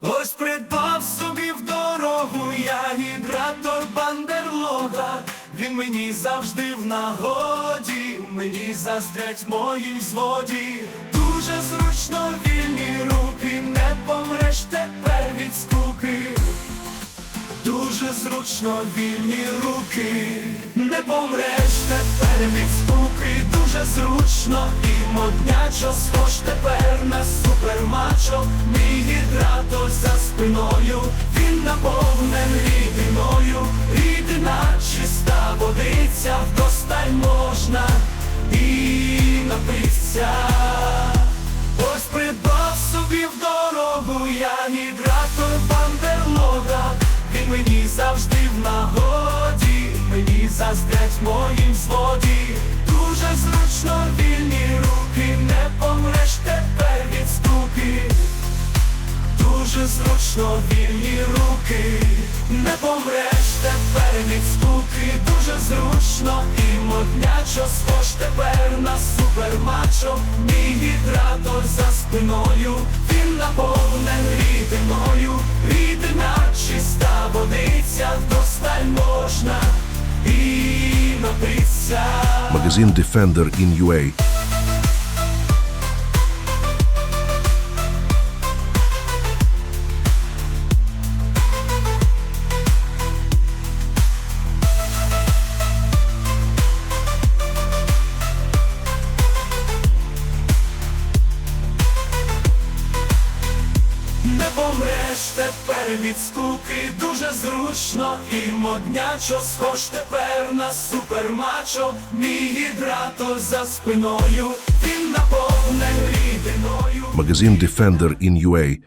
Ось придбав собі в дорогу я гідратор бандерлога. Він мені завжди в нагоді, мені заздрять мої зводі. Дуже зручно вільні руки, не помреш тепер від скуки. Дуже зручно вільні руки, не помреш тепер від скуки, дуже зручно і моднячо, схож тепер на супермачо, мій гідратор спиною, він наповнений рідиною, рідина чиста водиця, вдосталь можна і напитися. Ось придбав собі в дорогу я гідратор бандерлога Він мені завжди в нагоді, мені заздрять моїм зводі Дуже зручно вільні руки, не помреш тепер від скуки, дуже зручно і моднячо, схож тепер на супермачо, мій гідратор за спиною, він наповнений рідиною, рідина чиста водиця, досталь можна і напитися. Магазин Defender in UA. Помреш тепер від скуки, дуже зручно і моднячо, схож тепер на супермачо, мій гідратор за спиною, він наповнений рідиною. Магазин Defender in UA.